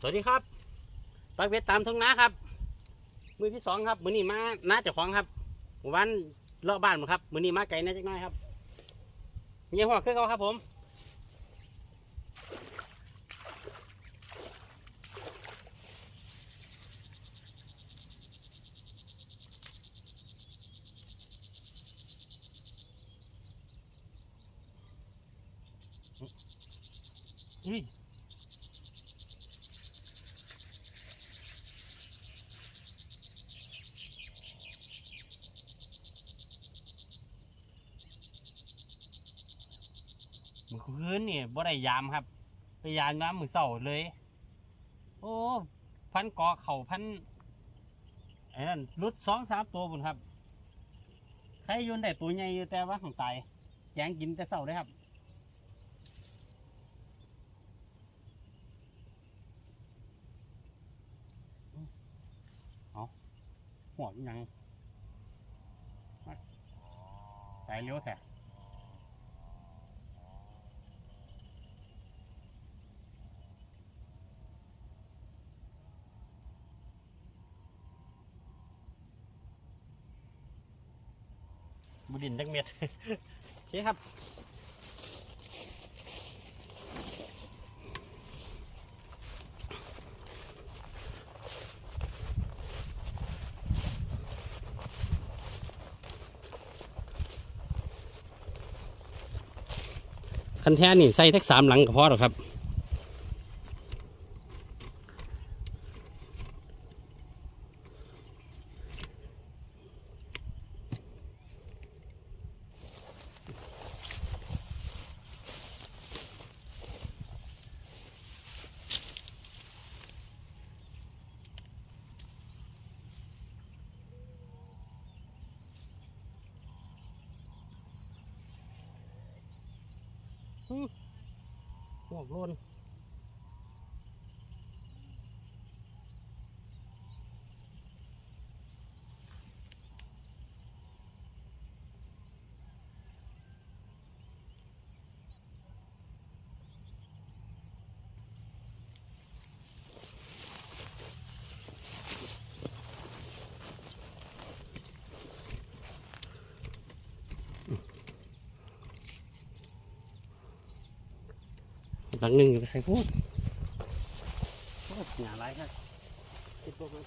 สวัสดีครับปักเวทตามทุ่งนาครับ มือที่สองครับ มือนี้มาน้าเจ้าของครับหมู่บ้านเลาะบ้านหมครับ มือนี้มาไกลนะจักหน้อยครับมีหัวเครื่องเขาครับผมอุ้ยมื อคืนนี่บ่ได้ยามครับ ไปยามน้ำมือเสาเลย โอ้พันกอเข่าพันไอ้นั่นรุดสองสามตัวบุญครับใครยืนได้ตัวใหญ่อยู่แต่ว่าของตายแจงกินแต่เสาเลยครับหัวยังสายเลี้ยวแท้ บุดินจักเม็ดโอเคครับคันแท้นี่ใส่แท็กสามหลังก็พอหรอครับ หวกลน หลังหนึ่งอยู่ไปใส่พูดโอ้ยหนาไรครับติดตัวมั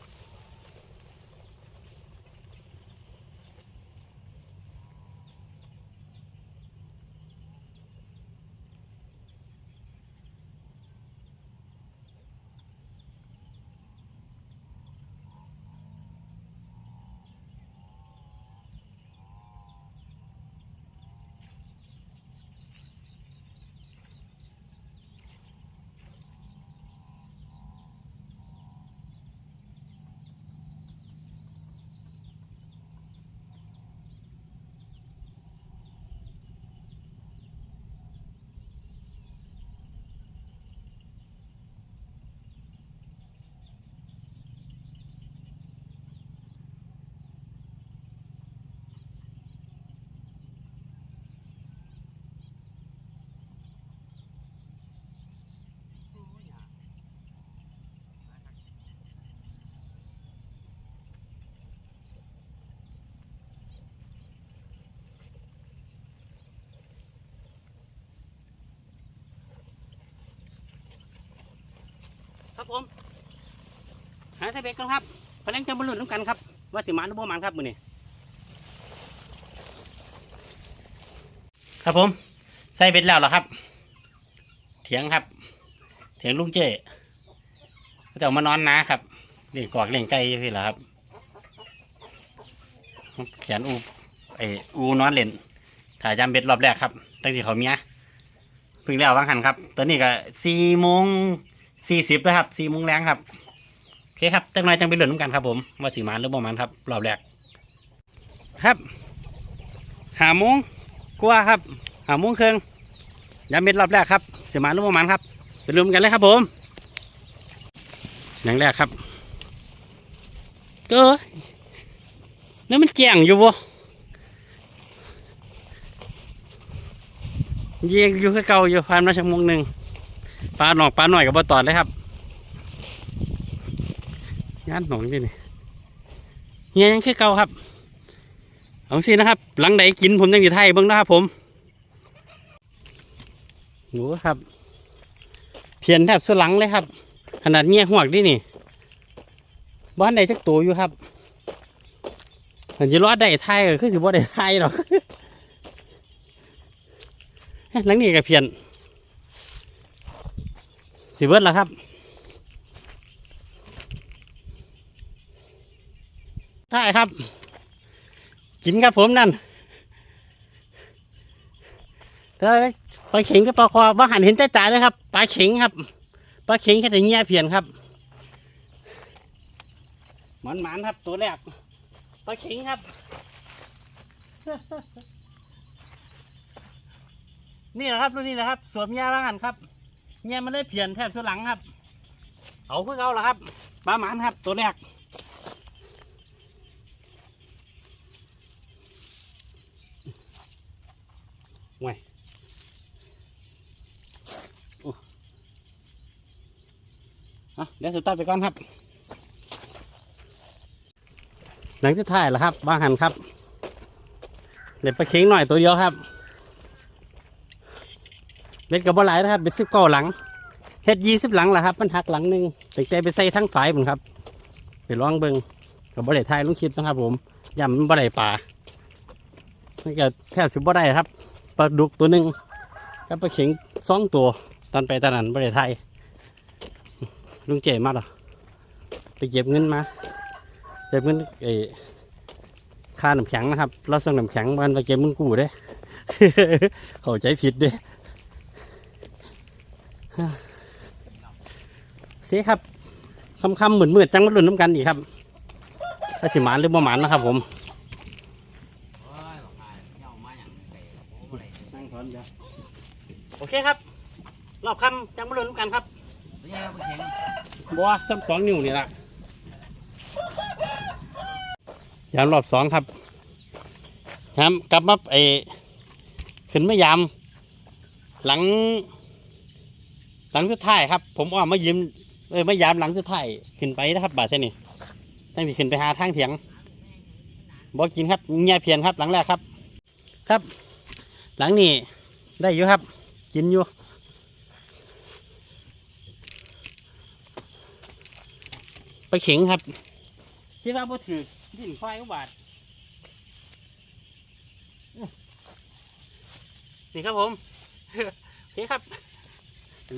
ครับผม หาใส่เบ็ดกันครับพลังจะบรรลุน้ำกันครับ ว่าสิมาหรือบ่มาครับมือนี้ครับผมใส่เบ็ดแล้วเหรอครับ เถียงครับ เถียงลุงเจ้ก็จะเอามานอนนะครับนี่กอกเลี้ยงไก่พี่เหรอครับแขนอูไออูนอนเล่นถ่ายจำเบ็ดรอบแรกครับ ตั้งสิเขาเมียเพิ่งแล้ววางหันครับ ตอนนี้ก็สี่โมง สี่สิบแล้วครับสี่โมงแรงครับโอเคครับจังหน่อยจังไปเล่นน้ำกันครับ ผมว่าสีมานหรือบ่มานครับรอบแรกครับหาโมงกว่าครับ หาโมงเครึ่องยาเบ็ดรอบแรกครับสีมานหรือบ่มานครับไปรวมกันเลยครับ ผมอย่างแรกครับเก็แล้วมันแจ้งอยู่บ่เยียงอยู่คือเก่าอยู่พันมาชั่วโมงหนึ่ง ปลาหนอกปลาหน่อยกับบ่ตอดเลยครับงานหนองนี่นี่เฮียยังคือเก่าครับเอาสินะครับ หลังใดกินผมยังอยู่ไทยเบิ้งนะครับผมหนูครับ เพียนแทบสลังเลยครับ ขนาดเงี้ยหวกดินี่ บ้านใดจักตัวอยู่ครับมันจะรอดได้ไทยก็คือสิบ่ได้ไทยหรอกหลังนี้ก็เพียน สิเบิดแล้วครับใช่ครับ กินครับผมนั่นแต่ปลาเข็งกับปลาคอว่าหันเห็นแต่จ่าเลยครับ ปลาเข็งครับ ปลาเข็งแค่แต่เงี้ยเพียนครับ หมันหมันครับตัวแรก ปลาเข็งครับ นี่แหละครับรุ่นนี้แหละครับ สวมเงี้ยว่าหันครับ เงี้ยมันได้เพียนแทบสุดหลังครับ เอาเพื่อเอาละครับปลาหมันครับ ตัวแรกอะเดี๋ยวสตาร์ทไปก่อนครับ หลังที่ถ่ายแล้วครับบ้าหันครับเด็ดปลาเค็งหน่อยตัวเดียวครับ เบ็ดกับบ่หลายนะครับเบ็ดสิบเก้าหลังเฮ็ดยี่สิบหลังแหละครับ มันหักหลังหนึ่งแต่แต่ไปใส่ทั้งฝายผมครับไปลองเบิ่งกับบ่ได้ถ่ายลุงคลิปนะครับ ผมยำมันบ่ได้ปลานี่ก็แทบสิบ่ได้ครับปลาดุกตัวหนึ่งกับปลาเข็งสองตัว ตอนไปตอนนั้นบ่ได้ถ่ายลุงเจ๋มาหรอไปเก็บเงินมาเก็บเงินไอ้ค่าน้ำแข็งนะครับ เราส่งน้ำแข็งมันไปเก็บเงินกู้เด้ เข้าใจผิดเด้ โอเคครับคำคำๆเหมือนมืดๆจังมาลุ้นน้ำกันอีกครับ ถ้าสิหมานหรือบ่หมานนะครับ ผมนั่งถอนเดี๋ยวโอเคครับ รอบคำจังมาลุ้นน้ำกันครับบัวซ้ำสองนิ้วนี่ละยามรอบสองครับยามกลับมาไอขึ้นมายาม หลัง หลังสุดท้ายครับ ผมว่ามายิ้มเออมายามหลังสุดท้ายขึ้นไปนะครับบาดเท่นี้ตั้งแต่ขึ้นไปหาทางเถียงบอกกินครับเงียเพียนครับ หลังแรกครับ ครับ หลังนี้ได้อยู่ครับ กินอยู่ไปเข็งครับคิดว่าบ่ถือดินไฟอุบาทนี่ครับผมโอเคครับ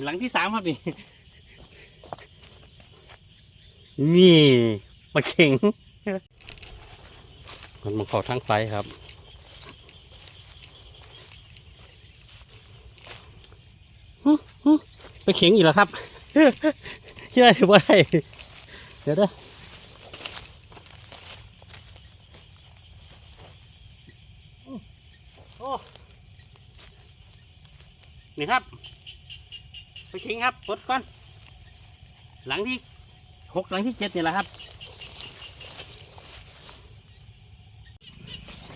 หลังที่สามครับนี่นี่ปลาเข็งมันมาเข้าทางไฟครับหึหึไปเข็งอีกแล้วครับคิดว่าถือว่าได้เดี๋ยวเด้อโอ้นี่ครับไป ทิ้งครับปลดก่อน หลังที่หกหลังที่เจ็ดนี่แหละครับ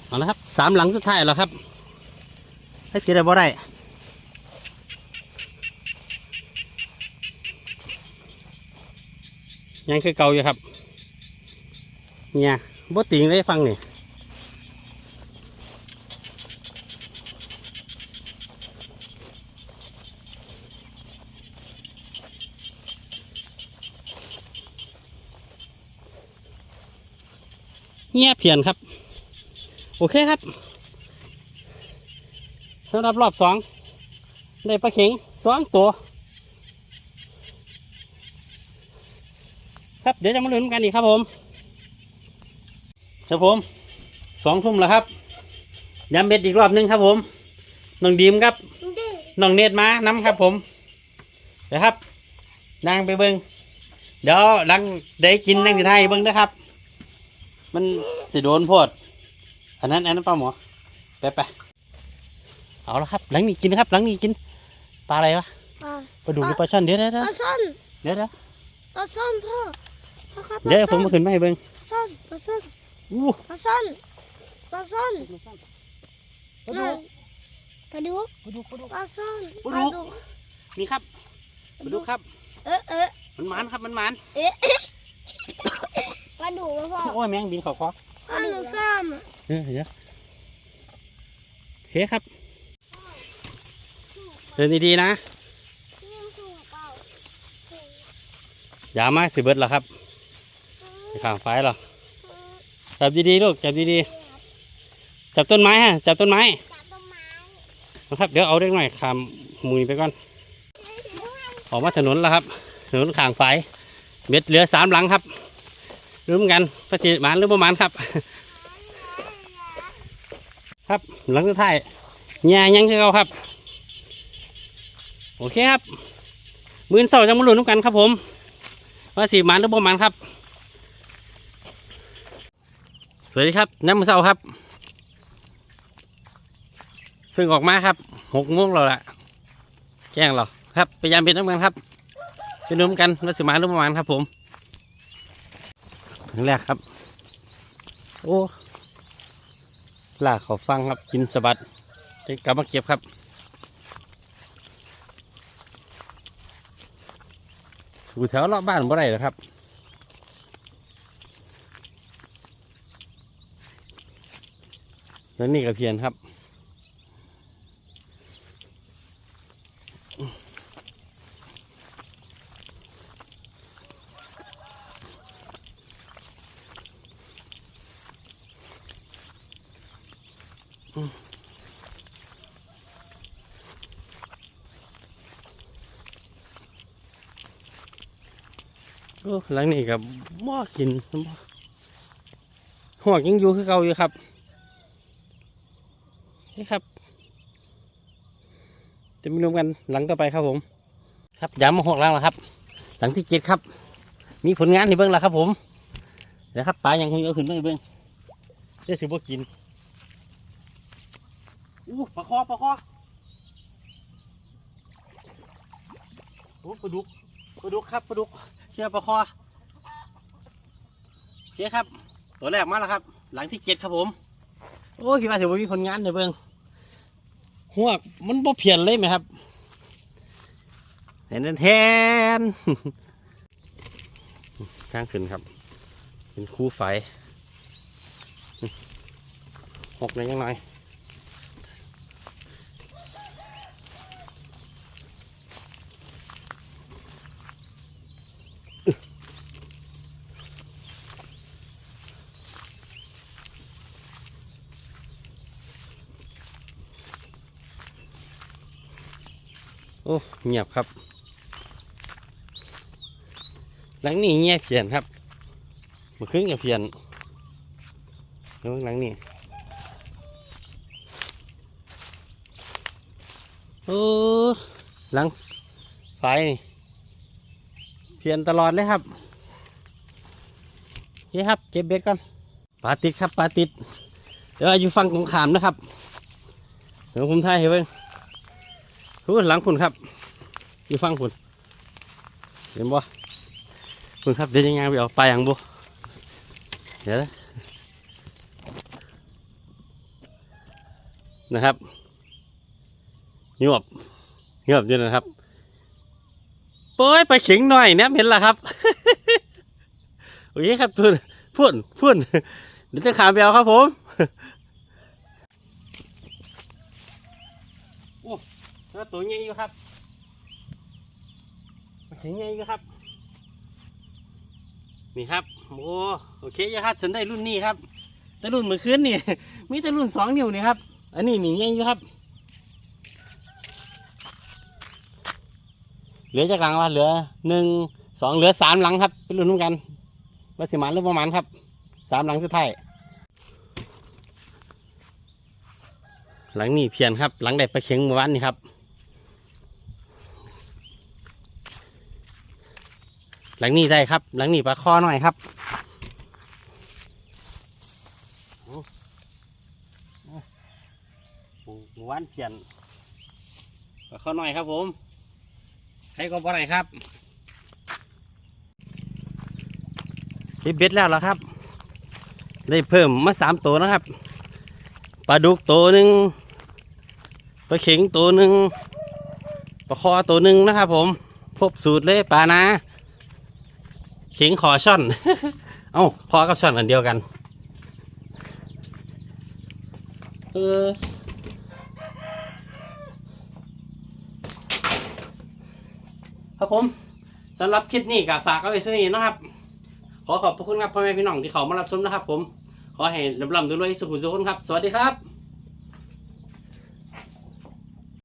เอาละครับสามหลังสุดท้ายแล้วครับให้เสียได้บ่ได้ยังคือเก่าอยู่ครับ เนี่ยบ่ติงได้ฟังนี่ เงียบเพียนครับ โอเคครับสำหรับรอบสองได้ปลาเข็งสองตัว ครับเดี๋ยวจะมาลุ้นกันอีกครับผมครับผมสองทุ่มแล้วครับยำเบ็ดอีกรอบหนึงครับผมน้องดีมครับน้องเนตรมาน้ำครับผมเดี๋ยวครับนางไปเบิงเดี๋ยวหลังได้กินนั่งสิไทยเบิ้งนะครับ มันสิโดนโพดอันนั้นอันนั้นป้าหมอไปไปเอาละครับ หลังนี้กินนะครับ หลังนี้กินปลาอะไรวะปลาปลาดุกหรือปลาช่อนเดี๋ยวเดี๋ยวปเดี๋ยวลาซ่อนเดี๋ยวเดี๋ยวปลาซ่อนพ่อพ่อครับเดี๋ยวผมมาขึ้นมาให้เบิงปลาซ่อนปลาซ่อนอู้ปลาซ่อนปลาซ่อนปลาดุกปลาดุกปลาดุกปลาดุก ปลาซ่อนปลาดุก นี่ครับมาดูครับ เอ๊ะเอ๊ะมันหมานครับมันหมาน เอ๊ะเอ๊ะปลาดุกแล้วพ่อโอ้ยแมงบินเขาคอพ่อหนูซ่อมอะเออเดี๋ยวโอเคครับ เดินดีๆนะพี่ยังถูกเปล่าอย่ามาสิเบิดหรอครับไปข้างไฟหรอจับดีๆลูกจับดีๆจับต้นไม้ฮะจับต้นไม้จับต้นไม้นะครับ เดี๋ยวเอาเล็กหน่อยคำมือไปก่อน ออกมาถนนแล้วครับ ถนนข้างไฟเบ็ดเหลือสามหลังครับ รู้เหมือนกันประสิทธิ์หมานหรือประมาณครับ ครับหลังสุดท้ายแง่ยังคือเราครับ โอเคครับ มือเสาจะมาลุ้นกันครับผมว่าสีหมันหรือประมาณครับ สวัสดีครับน้ำมือเสาครับเพิ่งออกมาครับหกโมงเราละแจ้งเราครับพยายามเป็นน้ำกันครับเป็นนุ่มกันว่าสีหมันหรือประมาณครับผม ครั้งแรกครับ โอ้ลากเขาฟังครับกินสะบัดได้กลับมาเก็บครับ สู่แถวรอบบ้านบ่ได้หรอครับแล้วนี่กระเพียนครับ โอ้หลังนี้กับหม้อกินหัวกยังอยู่คือเก่าอยู่ครับนี่ครับ จะมีรวมกันหลังต่อไปครับผม ครับย้ำมาหกหลังแล้วครับ หลังที่เจ็ดครับ มีผลงานในเบื้องแล้วครับผมเดี๋ยวครับปลายังคงเอาขึ้นมาในเบื้องเดี๋ยวสิบ่กิน อู้ปลาคอปลาคอโอ้ปลาดุกปลาดุกครับปลาดุกเชือกประคอโอเคครับ ตัวแรกมาแล้วครับ หลังที่เจ็ดครับผม โอ้คิดว่าถือว่ามีผลงานเดี๋ยวเบิ่งหัวมันบ่เพียนเลยไหมครับแทนแทนข้างขึ้นครับ เป็นคู่ไฟหกเลยยังไง อ้เงียบครับ หลังนี้เงียบเพียนครับมื่อคืนกับเพียนแล้วหลังนี้โอ้หลังไฟนี่เพียนตลอดเลยครับนี่ครับเก็บเบ็ดก่อนปลาติดครับปลาติด เดี๋ยวอยู่ฟังตรงขามนะครับเดี๋ยวผมถ่ายให้เบิ่ง ดหลังคุณครับ อยู่ฟังคุณเห็นบ่คุณครับเดี๋ยวยังไงไปเอาปลาอย่างบุเดี๋ยวนะครับเงียบเงียบอยู่นะครับโป้ยไปเข็งหน่อยเนี่ยเห็นละครับโอเคครับทุนพุ่นพุ่นเดี๋ยวจะขามไปเอาครับผม โอ้ แล้วตัวใหญ่อยู่ครับเห็นใหญ่อยู่ครับ นี่ครับ โอ้โอเคยครับฉันได้รุ่นนี้ครับ แต่รุ่นเมื่อคืนนี่มีแต่รุ่นสองนิ้วนี่ครับ อันนี้นี่ใหญ่อยู่ครับ เหลือจากหลังว่าเหลือหนึ่งสองเหลือสามหลังครับ เป็นรุ่นเหมือนกันว่าสิมันหรือประมาณครับสามหลังสุดท้ายหลังนี้เพียนครับ หลังได้ปลาเข็งเมื่อวานนี่ครับ หลังนี้ได้ครับ หลังนี้ปลาข้อหน่อยครับโอ้โหเมื่อวานเพียนปลาข้อหน่อยครับผมใครก็บ่ได้ครับเฮ็ดเบ็ดแล้วเหรอครับ ได้เพิ่มมาสามตัวนะครับปลาดุกตัวหนึ่งปลาเข็งตัวหนึ่งปลาคอตัวหนึ่งนะครับผม พบสูตรเลยปลานา เข็งขอช่อน เอาเอ้าพอกับช้อนอันเดียวกัน เออครับผมสำหรับคลิปนี้ก็ฝากเอาไว้สักนี้นะครับ ขอขอบพระคุณครับพ่อแม่พี่น้องที่เขามารับชมนะครับ ผม ขอให้ร่ำรวยสุขุสุขคนครับ สวัสดีครับ